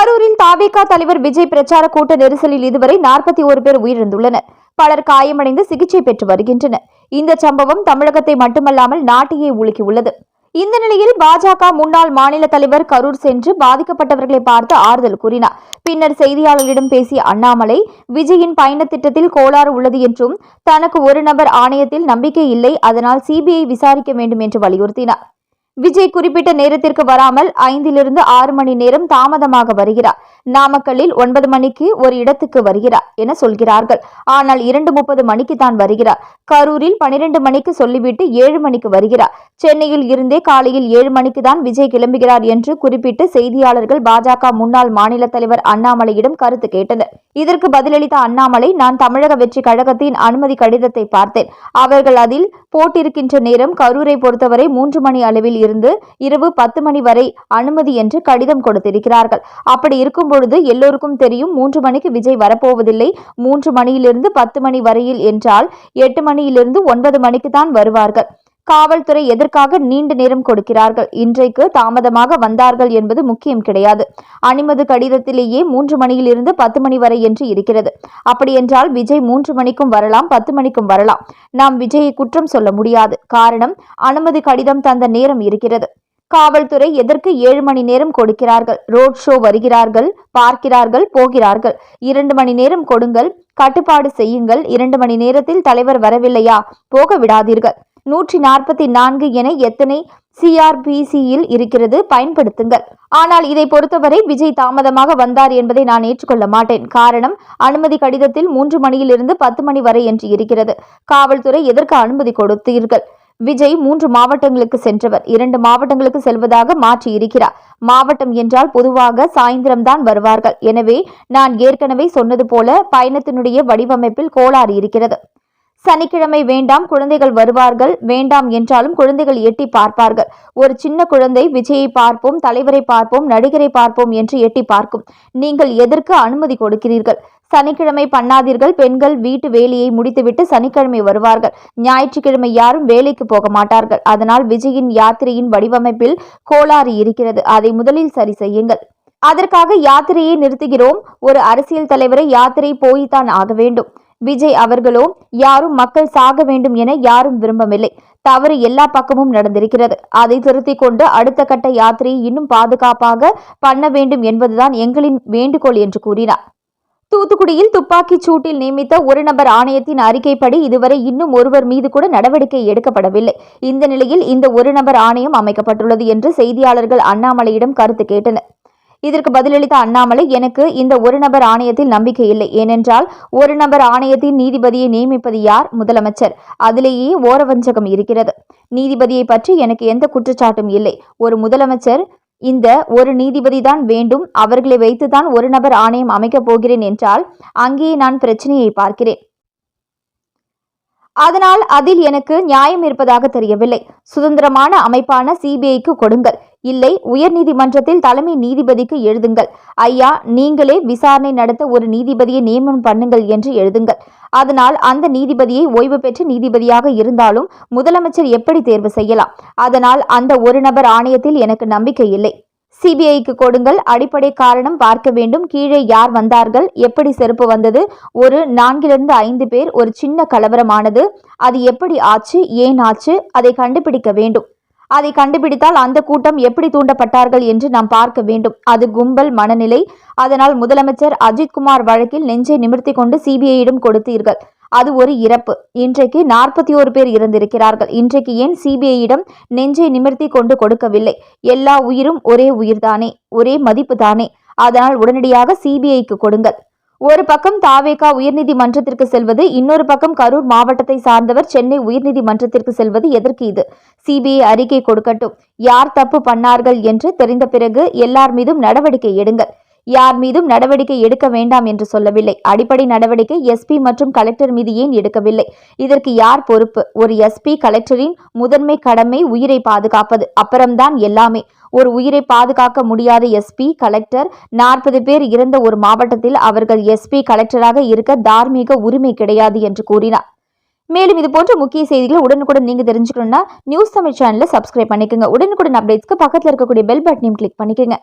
கரூரில் தாவேகா தலைவர் விஜய் பிரச்சார கூட்ட நெரிசலில் இதுவரை நாற்பத்தி ஒரு பேர் உயிரிழந்துள்ளனர். பலர் காயமடைந்து சிகிச்சை பெற்று வருகின்றனர். இந்த சம்பவம் தமிழகத்தை மட்டுமல்லாமல் நாட்டையே உலுக்கியுள்ளது. இந்த நிலையில் பாஜக முன்னாள் மாநில தலைவர் கரூர் சென்று பாதிக்கப்பட்டவர்களை பார்த்து ஆறுதல் கூறினார். பின்னர் செய்தியாளர்களிடம் பேசிய அண்ணாமலை விஜயின் பயண திட்டத்தில் கோளாறு உள்ளது என்றும் தனக்கு ஒரு நபர் ஆணையத்தில் நம்பிக்கை இல்லை அதனால் சிபிஐ விசாரிக்க வேண்டும் என்று வலியுறுத்தினார். விஜய் குறிப்பிட்ட நேரத்திற்கு வராமல் ஐந்திலிருந்து ஆறு மணி நேரம் தாமதமாக வருகிறார். நாமக்கல்லில் ஒன்பது மணிக்கு ஒரு இடத்துக்கு வருகிறார் என சொல்கிறார்கள். ஆனால் இரண்டு முப்பது மணிக்கு தான் வருகிறார். கரூரில் பனிரெண்டு மணிக்கு சொல்லிவிட்டு ஏழு மணிக்கு வருகிறார். சென்னையில் இருந்தே காலையில் ஏழு மணிக்கு தான் விஜய் கிளம்புகிறார் என்று குறிப்பிட்டு செய்தியாளர்கள் பாஜக முன்னாள் மாநில தலைவர் அண்ணாமலையிடம் கருத்து கேட்டனர். இதற்கு பதிலளித்த அண்ணாமலை நான் தமிழக வெற்றி கழகத்தின் அனுமதி கடிதத்தை பார்த்தேன். அவர்கள் அதில் போட்டிருக்கின்ற நேரம் கரூரை பொறுத்தவரை மூன்று மணி அளவில் இருந்து இரவு பத்து மணி வரை அனுமதி என்று கடிதம் கொடுத்திருக்கிறார்கள். அப்படி இருக்கும் பொழுது எல்லோருக்கும் தெரியும் மூன்று மணிக்கு விஜய் வரப்போவதில்லை. மூன்று மணியிலிருந்து பத்து மணி வரையில் என்றால் எட்டு மணியிலிருந்து ஒன்பது மணிக்கு தான் வருவார்கள். காவல்துறை எதற்காக நீண்ட நேரம் கொடுக்கிறார்கள்? இன்றைக்கு தாமதமாக வந்தார்கள் என்பது முக்கியம் கிடையாது. அனுமதி கடிதத்திலேயே மூன்று மணியிலிருந்து பத்து மணி வரை என்று இருக்கிறது. அப்படியென்றால் விஜய் மூன்று மணிக்கும் வரலாம் பத்து மணிக்கும் வரலாம். நாம் விஜயை குற்றம் சொல்ல முடியாது. காரணம் அனுமதி கடிதம் தந்த நேரம் இருக்கிறது. காவல்துறை எதற்கு ஏழு மணி நேரம் கொடுக்கிறார்கள்? ரோட் ஷோ வருகிறார்கள் பார்க்கிறார்கள் போகிறார்கள். இரண்டு மணி நேரம் கொடுங்கள் கட்டுப்பாடு செய்யுங்கள். இரண்டு மணி நேரத்தில் தலைவர் வரவில்லையா? போக விடாதீர்கள். நூற்றி நாற்பத்தி நான்கு என எத்தனை சிஆர்பிசியில் இருக்கிறது பயன்படுத்துங்கள். ஆனால் இதை பொறுத்தவரை விஜய் தாமதமாக வந்தார் என்பதை நான் ஏற்றுக்கொள்ள மாட்டேன். காரணம் அனுமதி கடிதத்தில் மூன்று மணியிலிருந்து பத்து மணி வரை என்று இருக்கிறது. காவல்துறை எதற்கு அனுமதி கொடுத்தீர்கள்? விஜய் மூன்று மாவட்டங்களுக்கு சென்றவர். இரண்டு மாவட்டங்களுக்கு செல்வதாக மாற்றி இருக்கிறார். மாவட்டம் என்றால் பொதுவாக சாயந்திரம்தான் வருவார்கள். எனவே நான் ஏற்கனவே சொன்னது போல பயணத்தினுடைய வடிவமைப்பில் கோளாறு இருக்கிறது. சனிக்கிழமை வேண்டாம் குழந்தைகள் வருவார்கள் வேண்டாம் என்றாலும் குழந்தைகள் எட்டி பார்ப்பார்கள். ஒரு சின்ன குழந்தை விஜயை பார்ப்போம் தலைவரை பார்ப்போம் நடிகரை பார்ப்போம் என்று எட்டி பார்க்கும். நீங்கள் எதற்கு அனுமதி கொடுக்கிறீர்கள்? சனிக்கிழமை பண்ணாதீர்கள் பெண்கள் வீட்டு வேலையை முடித்துவிட்டு சனிக்கிழமை வருவார்கள். ஞாயிற்றுக்கிழமை யாரும் வேலைக்கு போக மாட்டார்கள். அதனால் விஜயின் யாத்திரையின் வடிவமைப்பில் கோளாறு இருக்கிறது. அதை முதலில் சரி செய்யுங்கள். அதற்காக யாத்திரையை நிறுத்துகிறோம். ஒரு அரசியல் தலைவரை யாத்திரை போய்தான் ஆக வேண்டும். விஜய் அவர்களோ யாரும் மக்கள் சாக வேண்டும் என யாரும் விரும்பவில்லை. தவறு எல்லா பக்கமும் நடந்திருக்கிறது. அதை திருத்திக் கொண்டு அடுத்த கட்ட யாத்திரையை இன்னும் பாதுகாப்பாக பண்ண வேண்டும் என்பதுதான் எங்களின் வேண்டுகோள் என்று கூறினார். தூத்துக்குடியில் துப்பாக்கிச் சூட்டில் நியமித்த ஒரு நபர் ஆணையத்தின் அறிக்கைப்படி இதுவரை இன்னும் ஒருவர் மீது கூட நடவடிக்கை எடுக்கப்படவில்லை. இந்த நிலையில் இந்த ஒரு நபர் ஆணையம் அமைக்கப்பட்டுள்ளது என்று செய்தியாளர்கள் அண்ணாமலையிடம் கருத்து கேட்டனர். இதற்கு பதிலளித்த அண்ணாமலை எனக்கு இந்த ஒரு நபர் ஆணையத்தில் நம்பிக்கை இல்லை. ஏனென்றால் ஒரு நபர் ஆணையத்தின் நீதிபதியை நியமிப்பது யார்? முதலமைச்சர். அதிலேயே ஓரவஞ்சகம் இருக்கிறது. நீதிபதியை பற்றி எனக்கு எந்த குற்றச்சாட்டும் இல்லை. ஒரு முதலமைச்சர் இந்த ஒரு நீதிபதி தான் வேண்டும். அவர்களை வைத்துதான் ஒரு நபர் ஆணையம் அமைக்கப் போகிறேன் என்றால் அங்கேயே நான் பிரச்சனையை பார்க்கிறேன். அதனால் அதில் எனக்கு நியாயம் இருப்பதாக தெரியவில்லை. சுதந்திரமான அமைப்பான சிபிஐக்கு கொடுங்கள். இல்லை உயர்நீதிமன்றத்தில் தலைமை நீதிபதிக்கு எழுதுங்கள். ஐயா நீங்களே விசாரணை நடத்த ஒரு நீதிபதியை நியமனம் பண்ணுங்கள் என்று எழுதுங்கள். அதனால் அந்த நீதிபதியை ஓய்வு பெற்ற நீதிபதியாக இருந்தாலும் முதலமைச்சர் எப்படி தேர்வு செய்யலாம்? அதனால் அந்த ஒரு நபர் ஆணையத்தில் எனக்கு நம்பிக்கை இல்லை. சிபிஐக்கு கொடுங்கள். அடிப்படை காரணம் பார்க்க வேண்டும். கீழே யார் வந்தார்கள்? எப்படி செருப்பு வந்தது? ஒரு நான்கிலிருந்து ஐந்து பேர் ஒரு சின்ன கலவரமானது. அது எப்படி ஆச்சு? ஏன் ஆச்சு? அதை கண்டுபிடிக்க வேண்டும். அதை கண்டுபிடித்தால் அந்த கூட்டம் எப்படி தூண்டப்பட்டார்கள் என்று நாம் பார்க்க வேண்டும். அது கும்பல் மனநிலை. அதனால் முதலமைச்சர் அஜித்குமார் வழக்கில் நெஞ்சை நிமிர்த்தி கொண்டு சிபிஐயிடம் கொடுத்தீர்கள். அது ஒரு இறப்பு. இன்றைக்கு நாற்பத்தி ஒரு பேர் இறந்திருக்கிறார்கள். இன்றைக்கு ஏன் சிபிஐயிடம் நெஞ்சை நிமிர்த்தி கொண்டு கொடுக்கவில்லை? எல்லா உயிரும் ஒரே உயிர்தானே? ஒரே மதிப்பு தானே அதனால் உடனடியாக சிபிஐக்கு கொடுங்கள். ஒரு பக்கம் தாவேகா உயர்நீதிமன்றத்திற்கு செல்வது இன்னொரு பக்கம் கரூர் மாவட்டத்தை சார்ந்தவர் சென்னை உயர்நீதிமன்றத்திற்கு செல்வது எதற்கு இது? சிபிஐ அறிக்கை கொடுக்கட்டும். யார் தப்பு பண்ணார்கள் என்று தெரிந்த பிறகு எல்லார் மீதும் நடவடிக்கை எடுங்கள். யார் மீதும் நடவடிக்கை எடுக்க வேண்டாம் என்று சொல்லவில்லை. அடிப்படை நடவடிக்கை எஸ்பி மற்றும் கலெக்டர் மீது ஏன் எடுக்கவில்லை? இதற்கு யார் பொறுப்பு? ஒரு எஸ்பி கலெக்டரின் முதன்மை கடமை உயிரை பாதுகாப்பது. அப்புறம்தான் எல்லாமே. ஒரு உயிரை பாதுகாக்க முடியாத எஸ்பி கலெக்டர் நாற்பது பேர் இறந்த ஒரு மாவட்டத்தில் அவர்கள் எஸ்பி கலெக்டராக இருக்க தார்மீக உரிமை கிடையாது என்று கூறினார். மேலும் இது போன்ற முக்கிய செய்திகளை உடனுக்குடன் நீங்க தெரிஞ்சுக்கணும்னா நியூஸ் தமிழ் சேனலை சப்ஸ்கிரைப் பண்ணிக்கோங்க. உடனுக்குடன் அப்டேட்ஸ்க்கு பக்கத்தில் இருக்கக்கூடிய பெல் பட்டனையும் கிளிக் பண்ணிக்கோங்க.